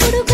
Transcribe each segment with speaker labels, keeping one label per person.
Speaker 1: juro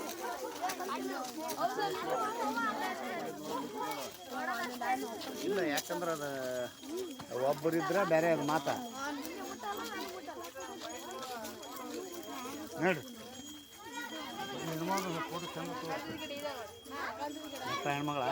Speaker 2: ಇಲ್ಲ ಯಾಕಂದ್ರೆ ಅದು ಒಬ್ಬರಿದ್ರೆ ಬೇರೆ ಅದು ಮಾತ. ನೋಡ್ರಿ ಹೆಣ್ಮಗಳು ಫೋಟೋ ಚಂದ ಹೆಣ್ಮಗಳ?